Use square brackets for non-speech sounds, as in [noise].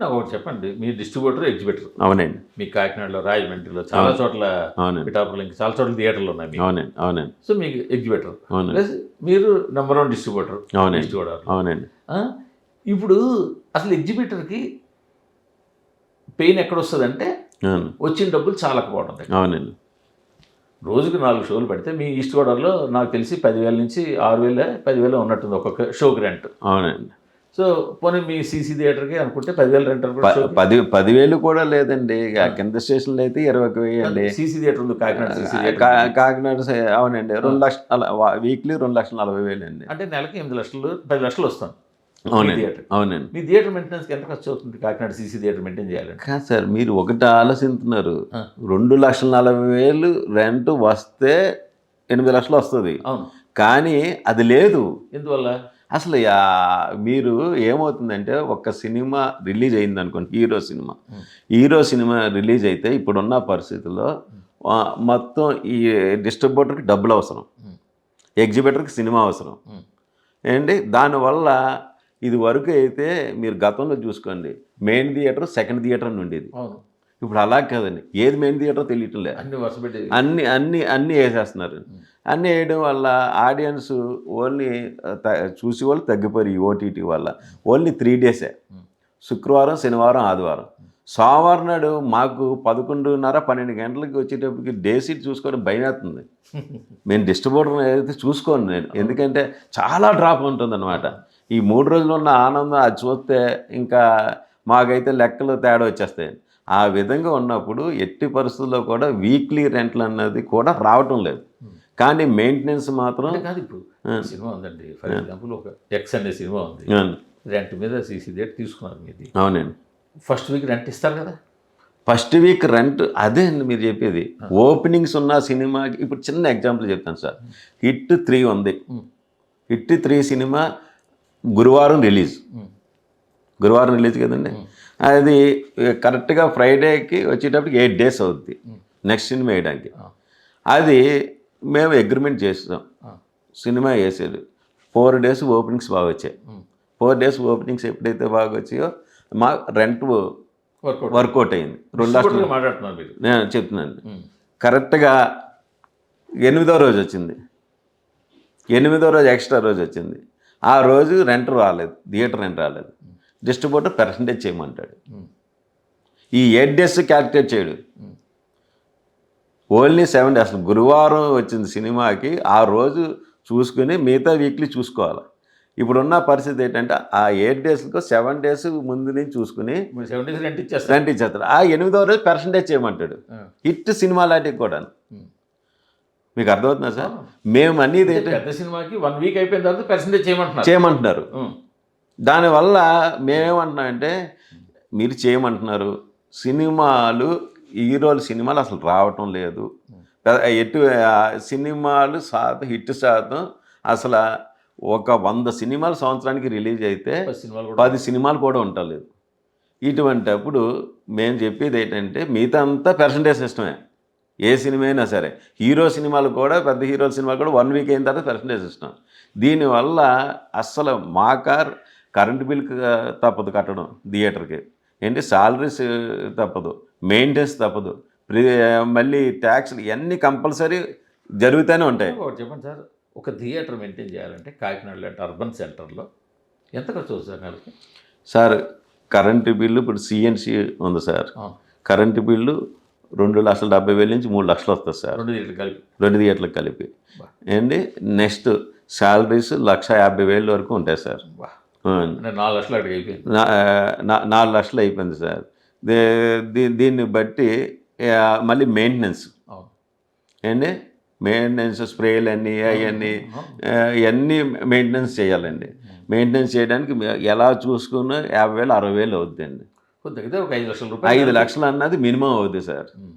నాకు ఒకటి చెప్పండి. మీ డిస్ట్రిబ్యూటర్ ఎగ్జిబిటర్. అవునండి. మీ కాకినాడలో రాజమండ్రిలో చాలా చోట్ల పిఠాపురం చాలా చోట్ల థియేటర్లు ఉన్నాయి అవునండి అవునండి. సో మీకు ఎగ్జిబిటర్. ప్లస్ మీరు నెంబర్ వన్ డిస్ట్రిబ్యూటర్ అవునండి. అవునండి. ఇప్పుడు అసలు ఎగ్జిబిటర్కి పెయిన్ ఎక్కడ వస్తుందంటే అవును. వచ్చిన డబ్బులు చాలకపోవడం. అవునండి. రోజుకి నాలుగు షోలు పెడితే మీ ఈస్ట్ గోదావరిలో నాకు తెలిసి పదివేల నుంచి ఆరు వేల పదివేల ఉన్నట్టుంది ఒక్కొక్క షోకి రెంట్ అవునండి. సో పోనీ మీ సీసీ థియేటర్కి అనుకుంటే పదివేల రెంట్ ప- అనుకుంటే పది పదివేలు కూడా లేదండి. కింద స్టేషన్లో అయితే ఇరవై అండి. సీసీ థియేటర్ ఉంది కాకినాడ కాకినాడ అవునండి. రెండు లక్షల వీక్లీ రెండు లక్షల నలభై వేలు అండి. అంటే నెలకి ఎనిమిది లక్షలు పది లక్షలు వస్తాం అవునండి. థియేటర్. అవునండి. మీ థియేటర్ మెయింటెనెన్స్కి ఎంత ఖర్చు అవుతుంది కాకినాడ సీసీ థియేటర్ మెయింటైన్ చేయాలంటే? కాదు సార్ మీరు ఒకటి ఆలోచిస్తున్నారు. రెండు లక్షల నలభై వేలు రెంట్ వస్తే ఎనిమిది లక్షలు వస్తుంది. అవును. కానీ అది లేదు. ఎందువల్ల? అసలు మీరు ఏమవుతుందంటే ఒక సినిమా రిలీజ్ అయింది అనుకోండి hero cinema. Hero cinema release అయితే ఇప్పుడున్న పరిస్థితుల్లో మొత్తం ఈ డిస్ట్రిబ్యూటర్కి డబ్బులు అవసరం. ఎగ్జిబిటర్కి సినిమా అవసరం. ఏంటి దానివల్ల ఇది వరకు అయితే మీరు గతంలో చూసుకోండి మెయిన్ థియేటర్ సెకండ్ థియేటర్ అని ఉండేది అవును ఇప్పుడు అలా కాదండి. ఏది మెయిన్ థియేటర్ తెలియటం లేదు. అన్ని వరుస పెట్టి అన్ని అన్ని అన్ని వేసేస్తున్నారు. అన్ని వేయడం వల్ల ఆడియన్స్ ఓన్లీ త- చూసి వాళ్ళు తగ్గిపోయారు ఈ ఓటీటీ వల్ల. ఓన్లీ త్రీ డేసే. శుక్రవారం శనివారం ఆదివారం. సోమవారం నాడు మాకు పదకొండున్నర పన్నెండు గంటలకి వచ్చేటప్పటికి డే సీట్ చూసుకోవడం భయం వేస్తుంది నేను [laughs] డిస్ట్రిబ్యూటర్ అయితే చూసుకోను నేను. ఎందుకంటే చాలా డ్రాప్ ఉంటుందన్నమాట. ఈ మూడు రోజులు ఉన్న ఆనందం అది చూస్తే ఇంకా మాకైతే లెక్కలు తేడా వచ్చేస్తాయి ఆ విధంగా ఉన్నప్పుడు ఎట్టి పరిస్థితుల్లో కూడా వీక్లీ రెంట్లు అన్నది కూడా రావటం లేదు. కానీ మెయింటెనెన్స్ మాత్రం కాదు ఇప్పుడు సినిమా ఉందండి. ఫర్ ఎగ్జాంపుల్ ఒక ఎక్స్ అనే సినిమా ఉంది. రెంట్ మీద సీసీ థియేటర్ తీసుకున్నారు మీది. అవునండి. ఫస్ట్ వీక్ రెంట్ ఇస్తారు కదా? ఫస్ట్ వీక్ రెంట్ అదే అండి మీరు చెప్పేది. ఓపెనింగ్స్ ఉన్న సినిమాకి ఇప్పుడు చిన్న ఎగ్జాంపుల్ చెప్తాను సార్. హిట్ త్రీ ఉంది. హిట్ త్రీ సినిమా గురువారం రిలీజ్. గురువారం రిలీజ్ కదండి? అది కరెక్ట్గా ఫ్రైడేకి వచ్చేటప్పటికి ఎయిట్ డేస్ అవుద్ది. నెక్స్ట్ సినిమా వేయడానికి. అది మేము అగ్రిమెంట్ చేస్తాం. సినిమా వేసేది. ఫోర్ డేస్ ఓపెనింగ్స్ బాగా వచ్చాయి. ఫోర్ డేస్ ఓపెనింగ్స్ ఎప్పుడైతే బాగా వచ్చాయో మా రెంట్ వర్కౌట్ అయింది. రెండు లక్షలు నేను చెప్తున్నాను. కరెక్ట్గా ఎనిమిదో రోజు వచ్చింది. ఎనిమిదో రోజు ఎక్స్ట్రా రోజు వచ్చింది. ఆ రోజు రెంట్ రాలేదు. థియేటర్ రెంట్ రాలేదు. డిస్ట్రిబ్యూటర్ పర్సంటేజ్ చేయమంటాడు. Hmm. ఈ ఎయిట్ డేస్ క్యాల్కులేట్ చేయడు. ఓన్లీ సెవెన్ డేస్ గురువారం వచ్చింది సినిమాకి ఆ రోజు చూసుకుని మిగతా వీక్లీ చూసుకోవాలి. ఇప్పుడున్న పరిస్థితి ఏంటంటే ఆ ఎయిట్ డేస్కి సెవెన్ డేస్ ముందు నుంచి చూసుకుని సెవెన్ డేస్ రెంట్ ఇచ్చేస్తారు. రెంట్ ఇచ్చేస్తారు. ఆ ఎనిమిదో రోజు పర్సంటేజ్ చేయమంటాడు. హిట్ సినిమా లాంటివి కూడా Hmm. మీకు అర్థమవుతుందా సార్? మేము ఏంటంటే పెద్ద సినిమాకి వన్ వీక్ అయిపోయిన తర్వాత పర్సెంటేజ్ చేయమంటున్నారు. చేయమంటున్నారు. Hmm. దానివల్ల మేమేమంటున్నామంటే మీరు చేయమంటున్నారు. సినిమాలు హీరోల సినిమాలు అసలు రావటం లేదు. ఎటు సినిమాలు శాతం హిట్ శాతం అసలు ఒక వంద సినిమాలు సంవత్సరానికి రిలీజ్ అయితే పది సినిమాలు కూడా ఉండలేదు ఇటువంటి అప్పుడు మేము చెప్పేది ఏంటంటే మిగతా అంతా పర్సంటేజ్ సిస్టమే ఏ సినిమా అయినా సరే. హీరో సినిమాలు కూడా పెద్ద హీరోల సినిమాలు కూడా వన్ వీక్ అయిన తర్వాత పర్సంటేజ్ సిస్టమ్ దీనివల్ల అస్సలు మా కార్ కరెంటు బిల్ తప్పదు కట్టడం థియేటర్కి. ఏంటి? సాలరీస్ తప్పదు. మెయింటెనెన్స్ తప్పదు. ప్రి మళ్ళీ ట్యాక్స్లు ఇవన్నీ కంపల్సరీ జరుగుతూనే ఉంటాయి. ఒకటి చెప్పండి సార్. ఒక థియేటర్ మెయింటైన్ చేయాలంటే కాకినాడ లాంటి అర్బన్ సెంటర్లో ఎంత ఖర్చు అవుతుంది సార్ సార్ కరెంటు బిల్లు ఇప్పుడు సిఎన్సి ఉంది సార్. కరెంటు బిల్లు రెండు లక్షల డెబ్బై వేల నుంచి మూడు లక్షలు వస్తుంది సార్. రెండు థియేటర్ కలిపి. రెండు థియేటర్లకు కలిపి. ఏంటి? నెక్స్ట్ శాలరీస్ లక్ష యాభై వేల వరకు ఉంటాయి సార్. నాలుగు లక్షలు అడిగి అయిపోయింది. నాలుగు లక్షలు అయిపోయింది సార్. దీన్ని బట్టి మళ్ళీ మెయింటెనెన్స్ ఏంటి మెయింటెనెన్స్ స్ప్రేలు అన్నీ అవన్నీ ఇవన్నీ మెయింటెనెన్స్ చేయాలండి. మెయింటెనెన్స్ చేయడానికి మే- ఎలా చూసుకున్నా యాభై వేలు అరవై వేలు అవుద్దండి. దగ్గర ఒక ఐదు లక్షల రూపాయలు. ఐదు లక్షలు అన్నది మినిమం అవుద్ది సార్. ఉమ్.